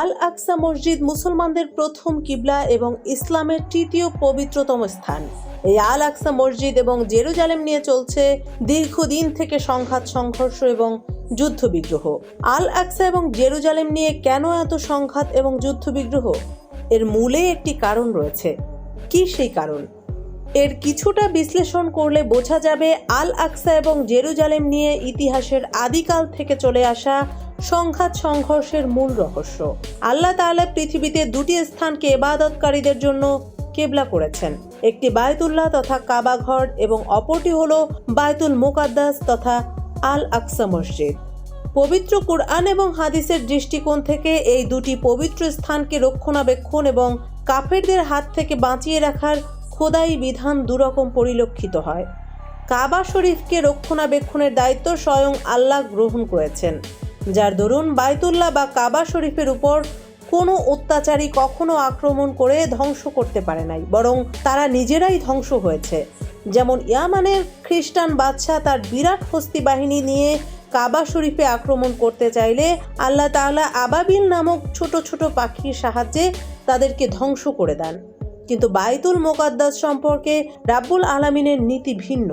আল আকসা মসজিদ মুসলমানদের প্রথম কিবলা এবং ইসলামের তৃতীয় পবিত্রতম স্থান। এই আল আকসা মসজিদ এবং জেরুজালেম নিয়ে চলছে দীর্ঘদিন থেকে সংঘাত, সংঘর্ষ এবং যুদ্ধবিগ্রহ। আল আকসা এবং জেরুজালেম নিয়ে কেন এত সংঘাত এবং যুদ্ধবিগ্রহ? এর মূলে একটি কারণ রয়েছে। কি সেই কারণ? এর কিছুটা বিশ্লেষণ করলে বোঝা যাবে আল আকসা এবং জেরুজালেম নিয়ে ইতিহাসের আদিকাল থেকে চলে আসা সংঘাত সংঘর্ষের মূল রহস্য। আল্লাহ তাআলা পৃথিবীতে দুটি স্থানকে এবাদতকারীদের জন্য কেবলা করেছেন। একটি বায়তুল্লাহ তথা কাবা ঘর এবং অপরটি হল বায়তুল মুকাদ্দাস তথা আল আকসা মসজিদ। পবিত্র কুরআন এবং হাদিসের দৃষ্টিকোণ থেকে এই দুটি পবিত্র স্থানকে রক্ষণাবেক্ষণ এবং কাফেরদের হাত থেকে বাঁচিয়ে রাখার খোদাই বিধান দুরকম পরিলক্ষিত হয়। কাবা শরীফকে রক্ষণাবেক্ষণের দায়িত্ব স্বয়ং আল্লাহ গ্রহণ করেছেন। যার দরুন বায়তুল্লাহ বা কাবা শরীফের উপর কোনো অত্যাচারী কখনো আক্রমণ করে ধ্বংস করতে পারে নাই, বরং তারা নিজেরাই ধ্বংস হয়েছে। যেমন ইয়ামানের খ্রিস্টান বাদশাহ তার বিরাট হস্তি বাহিনী নিয়ে কাবা শরীফে আক্রমণ করতে চাইলে আল্লাহ তাআলা আবাবিল নামক ছোট ছোট পাখির সাহায্যে তাদেরকে ধ্বংস করে দেন। কিন্তু বাইতুল মোকাদ্দাস সম্পর্কে রাব্বুল আলামিনের নীতি ভিন্ন।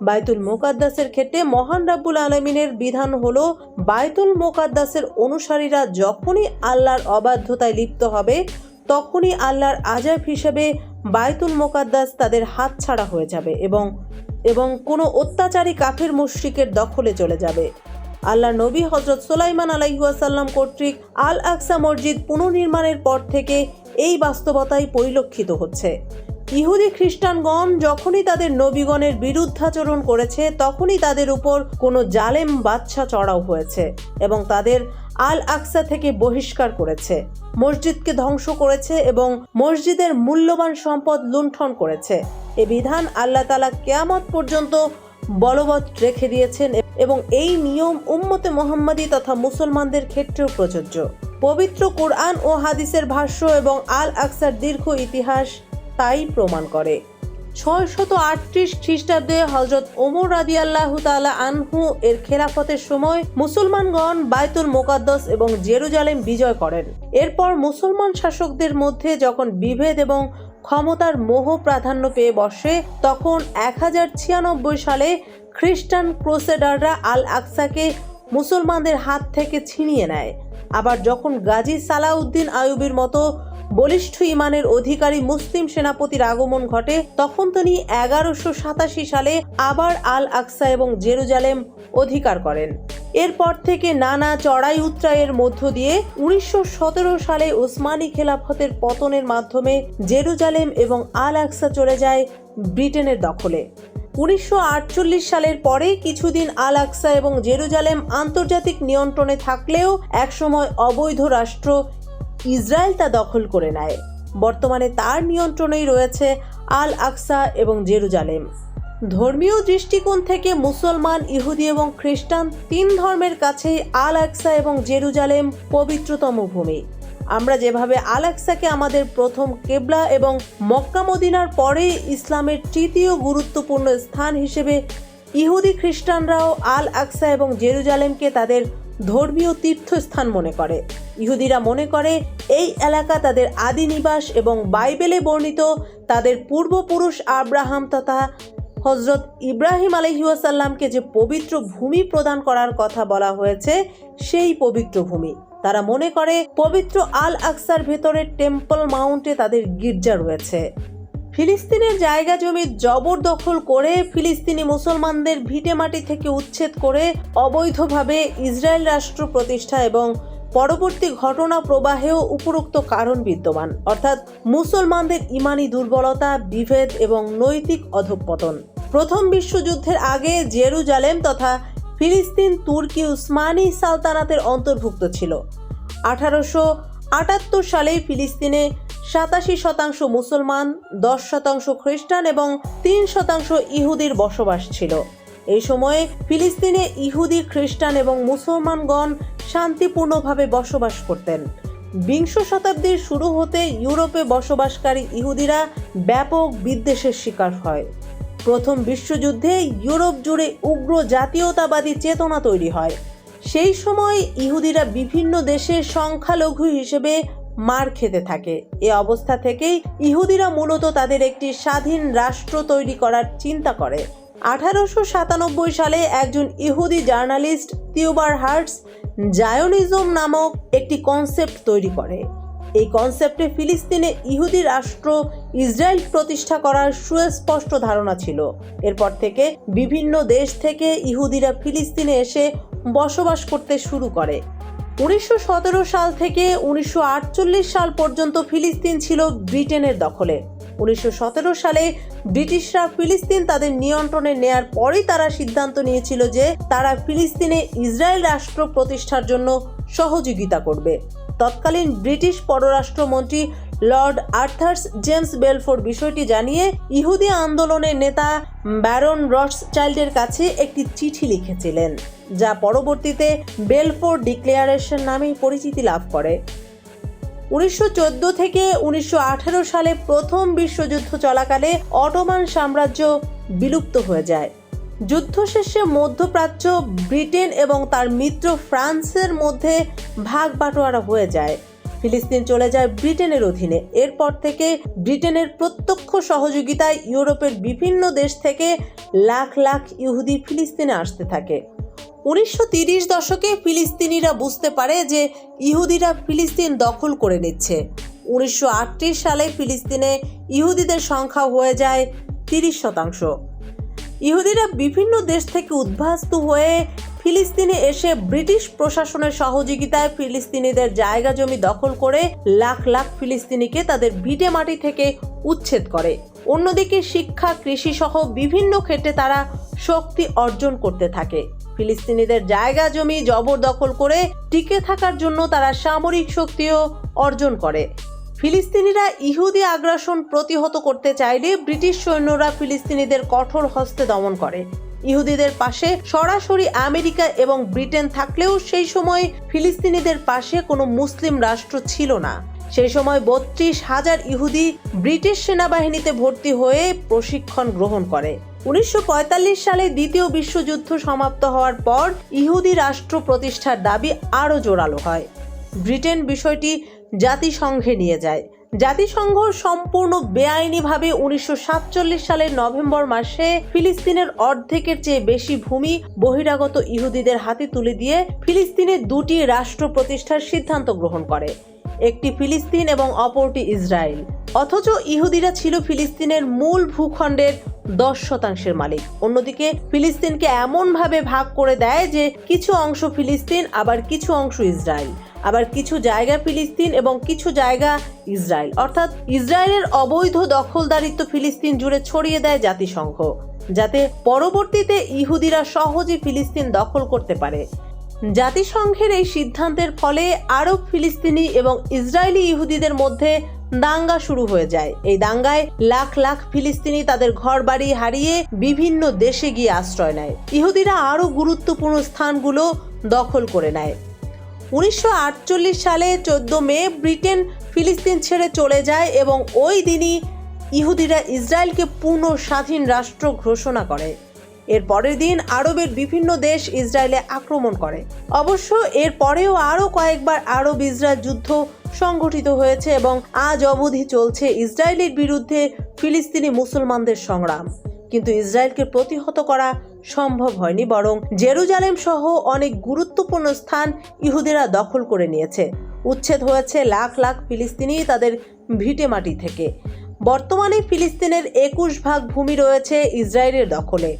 বাইতুল মোকাদ্দাসের ক্ষেত্রে মহান রাব্বুল আলমিনের বিধান হলো, বাইতুল মোকাদ্দাসের অনুসারীরা যখনই আল্লাহর অবাধ্যতায় লিপ্ত হবে, তখনই আল্লাহর আজাব হিসেবে বাইতুল মোকাদ্দাস তাদের হাতছাড়া হয়ে যাবে এবং এবং কোনো অত্যাচারী কাফের মুশরিকের দখলে চলে যাবে। আল্লাহ নবী হজরত সোলাইমান আলাইহাসাল্লাম কর্তৃক আল আকসা মসজিদ পুনর্নির্মাণের পর থেকে এই বাস্তবতাই পরিলক্ষিত হচ্ছে। ইহুদি খ্রিস্টানগণ যখনই তাদের নবীগণের বিরুদ্ধাচরণ করেছে, তখনই তাদের উপর কোনো জালেম বাচ্চা চড়াও হয়েছে এবং তাদের আল আকসা থেকে বহিষ্কার করেছে। মসজিদকে ধ্বংস করেছে এবং মসজিদের মূল্যবান সম্পদ লুণ্ঠন করেছে। এ বিধান আল্লাহ তালা কেয়ামত পর্যন্ত বলবৎ রেখে দিয়েছেন এবং এই নিয়ম উম্মতে মোহাম্মদী তথা মুসলমানদের ক্ষেত্রেও প্রযোজ্য। পবিত্র কোরআন ও হাদিসের ভাষ্য এবং আল আকসার দীর্ঘ ইতিহাস তাই প্রমাণ করে। ছয়শত আটত্রিশ খ্রিস্টাব্দে হজরত ওমর রাদিয়াল্লাহ তালা আনহু এর খেলাফতের সময় মুসলমানগণ বায়তুল মোকাদ্দস এবং জেরুজালেম বিজয় করেন। এরপর মুসলমান শাসকদের মধ্যে যখন বিভেদ এবং ক্ষমতার মোহ প্রাধান্য পেয়ে বসে, তখন এক হাজার ছিয়ানব্বই সালে খ্রিস্টান ক্রোসেডাররা আল আকসাকে মুসলমানদের হাত থেকে ছিনিয়ে নেয়। আবার যখন গাজী সালাউদ্দিন আয়ুবের মতো বলিষ্ঠ ইমানের অধিকারী মুসলিম সেনাপতির আগমন ঘটে তখন তিনি এগারোশো সাতাশি সালে আবার আল আকসা এবং জেরুজালেম অধিকার করেন। এরপর থেকে নানা চড়াই উত্রায়ের মধ্য দিয়ে উনিশশো সতেরো সালে ওসমানী খেলাফতের পতনের মাধ্যমে জেরুজালেম এবং আল আকসা চলে যায় ব্রিটেনের দখলে। উনিশশো আটচল্লিশ সালের পরে কিছুদিন আল আকসা এবং জেরুজালেম আন্তর্জাতিক নিয়ন্ত্রণে থাকলেও একসময় অবৈধ রাষ্ট্র ইসরায়েল তা দখল করে নেয়। বর্তমানে তার নিয়ন্ত্রণেই রয়েছে আল আকসা এবং জেরুজালেম। ধর্মীয় দৃষ্টিকোণ থেকে মুসলমান, ইহুদি এবং খ্রিস্টান তিন ধর্মের কাছেই আল আকসা এবং জেরুজালেম পবিত্রতম ভূমি। আমরা যেভাবে আল আকসাকে আমাদের প্রথম কেবলা এবং মক্কা মদিনার পরে ইসলামের তৃতীয় গুরুত্বপূর্ণ স্থান হিসেবে ইহুদি খ্রিস্টানরাও আল আকসা এবং জেরুজালেমকে তাদের ধর্মীয় তীর্থস্থান মনে করে। ইহুদিরা মনে করে এই এলাকা তাদের আদি নিবাস এবং বাইবেলে বর্ণিত তাদের পূর্বপুরুষ আব্রাহাম তথা হজরত ইব্রাহিম আলহিউসাল্লামকে যে পবিত্র ভূমি প্রদান করার কথা বলা হয়েছে, সেই পবিত্র ভূমি। তারা মনে করে পবিত্র আল আকসার ভেতরে টেম্পল মাউন্টে তাদের গির্জা রয়েছে। ফিলিস্তিনের জায়গা জমি জবরদখল করে ফিলিস্তিনি মুসলমানদের ভিটেমাটি থেকে উচ্ছেদ করে অবৈধভাবে ইসরায়েল রাষ্ট্র প্রতিষ্ঠা এবং পরবর্তী ঘটনা প্রবাহেও উপরোক্ত কারণ বিদ্যমান। অর্থাৎ মুসলমানদের ইমানি দুর্বলতা, বিভেদ এবং নৈতিক অধঃপতন। প্রথম বিশ্বযুদ্ধের আগে জেরুজালেম তথা ফিলিস্তিন তুর্কি উসমানি সালতানাতের অন্তর্ভুক্ত ছিল। আঠারোশো আটাত্তর সালে ফিলিস্তিনে সাতাশি শতাংশ মুসলমান, দশ শতাংশ খ্রিস্টান এবং তিন শতাংশ ইহুদির বসবাস ছিল। এই সময়ে ফিলিস্তিনে ইহুদি, খ্রিস্টান এবং মুসলমানগণ শান্তিপূর্ণভাবে বসবাস করতেন। বিংশ শতাব্দীর শুরু হতে ইউরোপে বসবাসকারী ইহুদিরা ব্যাপক বিদ্বেষের শিকার হয়। প্রথম বিশ্বযুদ্ধে ইউরোপ জুড়ে উগ্র জাতীয়তাবাদী চেতনা তৈরি হয়। সেই সময় ইহুদিরা বিভিন্ন দেশের সংখ্যালঘু হিসেবে মার খেতে থাকে। এ অবস্থা থেকেই ইহুদিরা মূলত তাদের একটি স্বাধীন রাষ্ট্র তৈরি করার চিন্তা করে। আঠারোশো সাতানব্বই সালে একজন ইহুদি জার্নালিস্ট তিউবার হার্টস জায়োনিজম নামক একটি কনসেপ্ট তৈরি করে। এই কনসেপ্টে ফিলিস্তিনে ইহুদি রাষ্ট্র ইসরায়েল প্রতিষ্ঠা করার সুস্পষ্ট ধারণা ছিল। এরপর থেকে বিভিন্ন দেশ থেকে ইহুদিরা ফিলিস্তিনে এসে বসবাস করতে শুরু করে। উনিশশো সতেরো সাল থেকে উনিশশো আটচল্লিশ সাল পর্যন্ত ফিলিস্তিন ছিল ব্রিটেনের দখলে। উনিশশো সতেরো সালে ব্রিটিশরা ফিলিস্তিন তাদের নিয়ন্ত্রণে নেয়ার পরেই তারা সিদ্ধান্ত নিয়েছিল যে তারা ফিলিস্তিনে ইসরায়েল রাষ্ট্র প্রতিষ্ঠার জন্য সহযোগিতা করবে। তৎকালীন ব্রিটিশ পররাষ্ট্রমন্ত্রী লর্ড আর্থার্স জেমস বেলফোর বিষয়টি জানিয়ে ইহুদি আন্দোলনের নেতা ব্যারন রস চাইল্ডের কাছে একটি চিঠি লিখেছিলেন, যা পরবর্তীতে বেলফোর ডিক্লেয়ারেশন নামে পরিচিতি লাভ করে। উনিশশো চোদ্দ থেকে উনিশশো আঠেরো সালে প্রথম বিশ্বযুদ্ধ চলাকালে অটোমান সাম্রাজ্য বিলুপ্ত হয়ে যায়। যুদ্ধ শেষে মধ্যপ্রাচ্য, ব্রিটেন এবং তার মিত্র ফ্রান্সের মধ্যে ভাগ বাটোয়ারা হয়ে যায়। ফিলিস্তিন চলে যায় ব্রিটেনের অধীনে। এরপর থেকে ব্রিটেনের প্রত্যক্ষ সহযোগিতায় ইউরোপের বিভিন্ন দেশ থেকে লাখ লাখ ইহুদি ফিলিস্তিনে আসতে থাকে। উনিশশো দশকে ফিলিস্তিনিরা বুঝতে পারে যে ইহুদিরা ফিলিস্তিন দখল করে নিচ্ছে। উনিশশো আটত্রিশ সালে ফিলিস্তিনে ইহুদিদের সংখ্যা হয়ে যায় তিরিশ শতাংশ। ইহুদিরা বিভিন্ন দেশ থেকে উদ্বাস্তু হয়ে ফিলিস্তিনে এসে ব্রিটিশ প্রশাসনের সহযোগিতায় ফিলিস্তিনিদের জায়গা জমি দখল করে লাখ লাখ ফিলিস্তিনিকে তাদের ভিটে মাটি থেকে উচ্ছেদ করে। অন্যদিকে শিক্ষা কৃষি সহ বিভিন্ন ক্ষেত্রে তারা শক্তি অর্জন করতে থাকে। ফিলিস্তিনিদের জায়গা জমি জবরদখল করে টিকে থাকার জন্য তারা সামরিক শক্তিও অর্জন করে। ফিলিস্তিনিরা ইহুদি আগ্রাসন প্রতিহত করতে চাইলে ব্রিটিশ সৈন্যরা ফিলিস্তিনিদের কঠোর হস্তে দমন করে। ইহুদিদের পাশে, সরাসরি আমেরিকা এবং ব্রিটেন থাকলেও সেই সময় ফিলিস্তিনিদের পাশে কোনো মুসলিম রাষ্ট্র ছিল না। সেই সময় বত্রিশ হাজার ইহুদি ব্রিটিশ সেনাবাহিনীতে ভর্তি হয়ে প্রশিক্ষণ গ্রহণ করে। উনিশশো পঁয়তাল্লিশ সালে দ্বিতীয় বিশ্বযুদ্ধ সমাপ্ত হওয়ার পর ইহুদি রাষ্ট্র প্রতিষ্ঠার দাবি আরও জোরালো হয়। ব্রিটেন বিষয়টি জাতিসংঘে নিয়ে যায়। জাতিসংঘ সম্পূর্ণ বেআইনিভাবে উনিশশো সাতচল্লিশ সালের নভেম্বর মাসে ফিলিস্তিনের অর্ধেকের চেয়ে বেশি ভূমি বহিরাগত ইহুদিদের হাতে তুলে দিয়ে ফিলিস্তিনে দুটি রাষ্ট্র প্রতিষ্ঠার সিদ্ধান্ত গ্রহণ করে, একটি ফিলিস্তিন এবং অপরটি ইসরায়েল। অথচ ইহুদিরা ছিল ফিলিস্তিনের মূল ভূখণ্ডের দশ শতাংশের মালিক। অন্যদিকে ফিলিস্তিনকে এমনভাবে ভাগ করে দেয় যে কিছু অংশ ফিলিস্তিন, আবার কিছু অংশ ইসরায়েল। আবার কিছু জায়গা ফিলিস্তিন এবং কিছু জায়গা ইসরায়েল। অর্থাৎ ইসরায়েলের অবৈধ দখলদারিত্ব ফিলিস্তিন জুড়ে ছড়িয়ে দেয় জাতিসংঘ, যাতে পরবর্তীতে ইহুদিরা সহজে ফিলিস্তিন দখল করতে পারে। জাতিসংঘের এই সিদ্ধান্তের ফলে আরব ফিলিস্তিনি এবং ইসরায়েলি ইহুদিদের মধ্যে দাঙ্গা শুরু হয়ে যায়। এই দাঙ্গায় লাখ লাখ ফিলিস্তিনি তাদের ঘরবাড়ি হারিয়ে বিভিন্ন দেশে গিয়ে আশ্রয় নেয়। ইহুদিরা আরও গুরুত্বপূর্ণ স্থানগুলো দখল করে নেয়। উনিশশো সালে চোদ্দ মে ব্রিটেন ফিলিস্তিন ছেড়ে চলে যায় এবং ওই দিনই ইহুদিরা ইসরায়েলকে পূর্ণ স্বাধীন রাষ্ট্র ঘোষণা করে। এর পরের দিন আরবের বিভিন্ন দেশ ইসরায়েলে আক্রমণ করে। অবশ্য এর পরেও আরও কয়েকবার আরব ইসরায়েল যুদ্ধ সংগঠিত হয়েছে এবং আজ অবধি চলছে ইসরায়েলের বিরুদ্ধে ফিলিস্তিনি মুসলমানদের সংগ্রাম। কিন্তু ইসরায়েলকে প্রতিহত করা সম্ভব হয়নি, বরং জেরুজালেম সহ অনেক গুরুত্বপূর্ণ স্থান ইহুদিরা দখল করে নিয়েছে। উচ্ছেদ হয়েছে লাখ লাখ ফিলিস্তিনি তাদের ভিটে মাটি থেকে। বর্তমানে ফিলিস্তিনের একুশ ভাগ ভূমি রয়েছে ইসরায়েলের দখলে।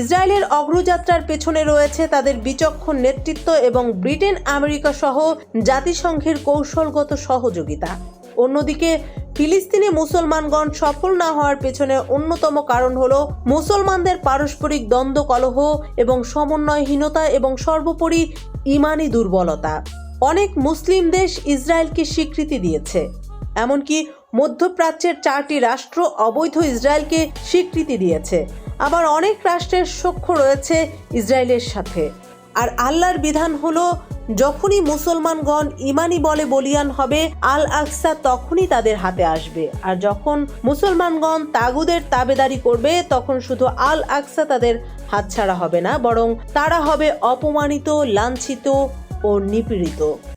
ইসরায়েলের অগ্রযাত্রার পেছনে রয়েছে তাদের বিচক্ষণ নেতৃত্ব এবং ব্রিটেন আমেরিকা সহ জাতিসংঘের কৌশলগত সহযোগিতা। অন্যদিকে ফিলিস্তিনি মুসলমানগণ সফল না হওয়ার পেছনে অন্যতম কারণ হল মুসলমানদের পারস্পরিক দ্বন্দ্ব কলহ এবং সমন্বয়হীনতা এবং সর্বোপরি ইমানি দুর্বলতা। অনেক মুসলিম দেশ ইসরায়েলকে স্বীকৃতি দিয়েছে। এমনকি মধ্যপ্রাচ্যের চারটি রাষ্ট্র অবৈধ ইসরায়েলকে স্বীকৃতি দিয়েছে। আবার অনেক রাষ্ট্রের সখ্য রয়েছে ইসরায়েলের সাথে। আর আল্লাহর বিধান হলো যখনই মুসলমানগণ ইমানি বলে বলিয়ান হবে আল আকসা তখনই তাদের হাতে আসবে। আর যখন মুসলমানগণ তাগুদের তাবেদারি করবে, তখন শুধু আল আকসা তাদের হাতছাড়া হবে না, বরং তারা হবে অপমানিত, লাঞ্ছিত ও নিপীড়িত।